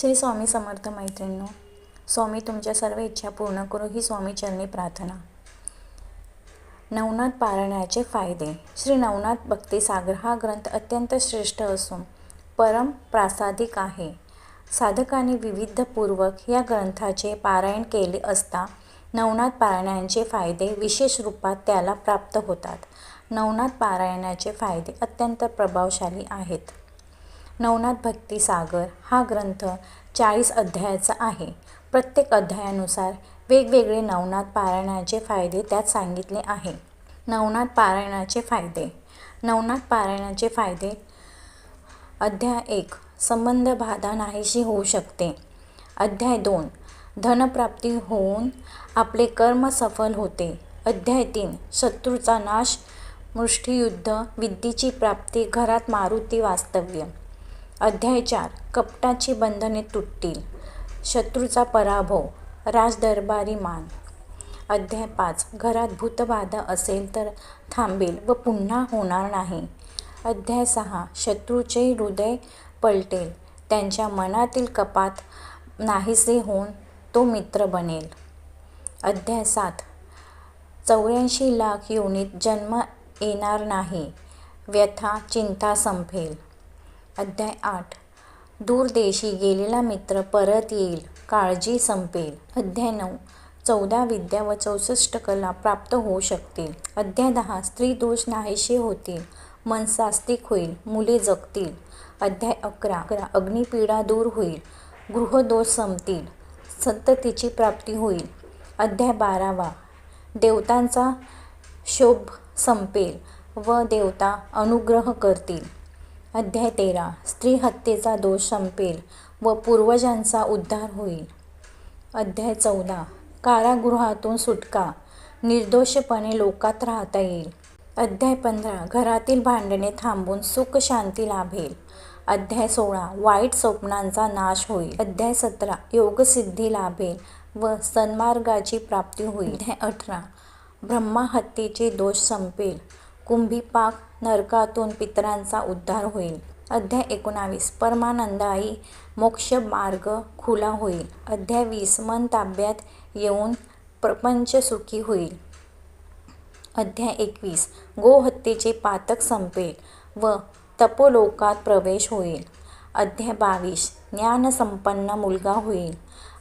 श्री स्वामी समर्थ मैत्रिणींनो स्वामी तुमच्या सर्व इच्छा पूर्ण करू ही स्वामीचरणी प्रार्थना. नवनाथ पारायणाचे फायदे. श्री नवनाथ भक्तिसागर हा ग्रंथ अत्यंत श्रेष्ठ असून परम प्रासादिक आहे. साधकांनी विविधपूर्वक या ग्रंथाचे पारायण केले असता नवनाथ पारायणांचे फायदे विशेष रूपात त्याला प्राप्त होतात. नवनाथ पारायणाचे फायदे अत्यंत प्रभावशाली आहेत. नवनाथ भक्तिसागर हा ग्रंथ चाळीस अध्यायाचा आहे. प्रत्येक अध्यायानुसार वेगवेगळे नवनाथ पारायणाचे फायदे त्यात सांगितले आहे. नवनाथ पारायणाचे फायदे. नवनाथ पारायणाचे फायदे. अध्याय एक. संबंध बाधा नाहीशी होऊ शकते. अध्याय दोन. धनप्राप्ती होऊन आपले कर्म सफल होते. अध्याय तीन. शत्रूचा नाश मुष्टियुद्ध विद्येची प्राप्ती घरात मारुती वास्तव्य. अध्याय चार. कपटाची बंधने तुटतील. शत्रूचा पराभव. राजदरबारी मान. अध्याय पाच. घरात भूतबाधा असेल तर थांबेल व पुन्हा होणार नाही. अध्याय सहा. शत्रूचे हृदय पलटेल. त्यांच्या मनातील कपात नाहीसे होऊन तो मित्र बनेल. अध्याय सात. चौऱ्याऐंशी लाख युनिट जन्म येणार नाही. व्यथा चिंता संपेल. अध्याय आठ. दूरदेशी गेलेला मित्र परत येईल काळजी संपेल. अध्याय नऊ. चौदा विद्या व चौसष्ट कला प्राप्त होऊ शकतील. अध्याय दहा. स्त्री दोष नाहीसे होतील. मन सास्तिक होईल. मुले जगतील. अध्याय अकरा. अकरा अग्निपीडा दूर होईल. गृहदोष संपतील. संततीची प्राप्ती होईल. अध्याय बारावा. देवतांचा शोभ संपेल व देवता अनुग्रह करतील. अध्याय तेरा. स्त्री हत्येचा दोष संपेल व पूर्वजांचा उद्धार होईल. अध्याय चौदा. कारागृहातून सुटका. निर्दोषपणे लोकात राहता येईल. अध्याय पंधरा. घरातील भांडणे थांबून सुख शांती लाभेल. अध्याय सोळा. वाईट स्वप्नांचा नाश होईल. अध्याय सतरा. योगसिद्धी लाभेल व सन्मार्गाची प्राप्ती होईल. अध्याय अठरा. ब्रह्महत्येचे दोष संपेल. कुंभीपाक नरकातून पितरांचा उद्धार होईल. अध्याय एकोणावीस. परमानंदाई मोक्ष मार्ग खुला होईल. अध्याय वीस. मन ताब्यात येऊन प्रपंच सुखी होईल. अध्याय एकवीस. गोहत्येचे पातक संपेल व तपोलोकात प्रवेश होईल. अध्याय बावीस. ज्ञानसंपन्न मुलगा होईल.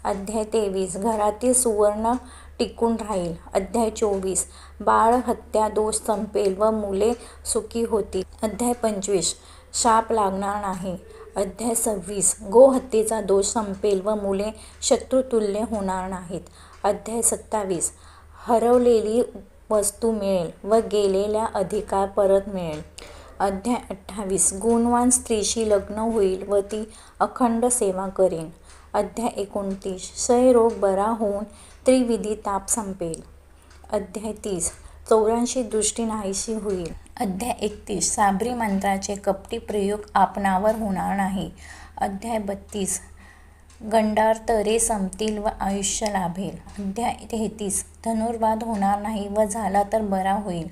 अध्याय तेवीस. घरातील सुवर्ण टिकून राहील. अध्याय चोवीस. बाळ हत्या दोष संपेल व मुले सुखी होतील. अध्याय पंचवीस. शाप लागणार नाही. अध्याय सव्वीस. गोहत्येचा दोष संपेल व मुले शत्रुतुल्य होणार नाहीत. अध्याय सत्तावीस. हरवलेली वस्तू मिळेल व गेलेला अधिकार परत मिळेल. अध्याय अठ्ठावीस. गुणवान स्त्रीशी लग्न होईल व ती अखंड सेवा करेन. अध्याय एकोणतीस. क्षयरोग बरा होऊन त्रिविधी ताप संपेल. अध्याय तीस. चौऱ्याऐंशी दृष्टी नाहीशी होईल. अध्याय एकतीस. साबरी मंत्राचे कपटी प्रयोग आपणावर होणार नाही. अध्याय बत्तीस. गंडारतरे संपतील व आयुष्य लाभेल. अध्याय तेहतीस. धनुर्वाद होणार नाही व झाला तर बरा होईल.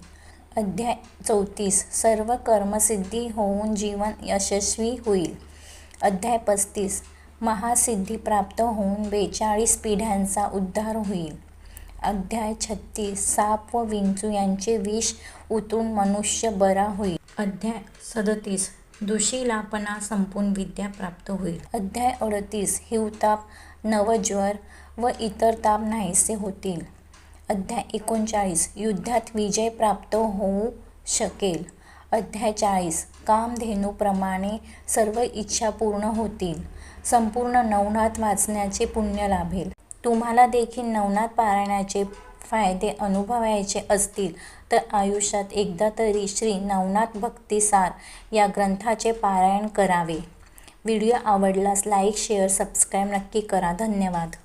अध्याय चौतीस. सर्व कर्मसिद्धी होऊन जीवन यशस्वी होईल. अध्याय पस्तीस. महासिद्धी प्राप्त होऊन बेचाळीस पिढ्यांचा उद्धार होईल. अध्याय छत्तीस साप व विंचू यांचे विष उतरून मनुष्य बरा होईल. अध्याय सदतीस दुशीलापणा संपून विद्या प्राप्त होईल. अध्याय अडतीस हिवताप नवज्वर व इतर ताप नाहीसे होतील. अध्याय एकोणचाळीस युद्धात विजय प्राप्त होऊ शकेल. अध्याय चाळीस कामधेनूप्रमाणे सर्व इच्छा पूर्ण होतील. संपूर्ण नवनाथ वाचण्याचे पुण्य लाभेल. तुम्हाला देखील नवनाथ पारायणाचे फायदे अनुभवायचे असतील तर आयुष्यात एकदा तरी श्री नवनाथ भक्तिसार या ग्रंथाचे पारायण करावे. व्हिडिओ आवडल्यास लाईक शेअर सबस्क्राईब नक्की करा. धन्यवाद.